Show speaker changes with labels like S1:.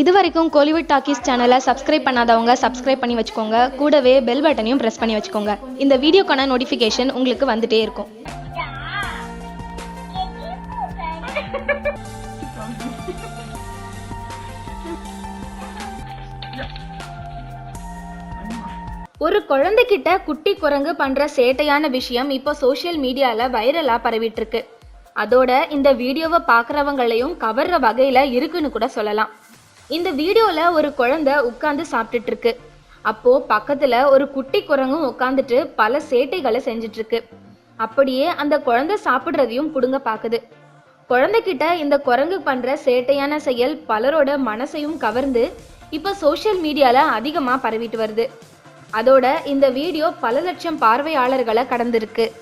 S1: இது வரைக்கும் கோலிவுட் டாக்கீஸ் சேனலை சப்ஸ்கிரைப் பண்ணாதவங்க சப்ஸ்கிரைப் பண்ணி வச்சுக்கோங்க. கூடவே பெல் பட்டனையும் ப்ரெஸ் பண்ணி வச்சுக்கோங்க. இந்த வீடியோக்கான நோட்டிஃபிகேஷன் உங்களுக்கு வந்துட்டே இருக்கும். ஒரு குழந்தைகிட்ட குட்டி குரங்கு பண்ற சேட்டையான விஷயம் இப்போ சோஷியல் மீடியால வைரலா பரவிட்டு இருக்கு. அதோட இந்த வீடியோவை பார்க்குறவங்களையும் கவர்ற வகையில இருக்குன்னு கூட சொல்லலாம். இந்த வீடியோல ஒரு குழந்தை உட்கார்ந்து சாப்பிட்டுட்டு இருக்கு அப்போ பக்கத்துல ஒரு குட்டி குரங்கும் உட்காந்துட்டு பல சேட்டைகளை செஞ்சுட்டு இருக்கு அப்படியே அந்த குழந்தை சாப்பிட்றதையும் புடுங்க பாக்குது. குழந்தைகிட்ட இந்த குரங்கு பண்ற சேட்டையான செயல் பலரோட மனசையும் கவர்ந்து இப்போ சோஷியல் மீடியால அதிகமா பரவிட்டு வருது. அதோட இந்த வீடியோ பல லட்சம் பார்வையாளர்களை கடந்திருக்கு.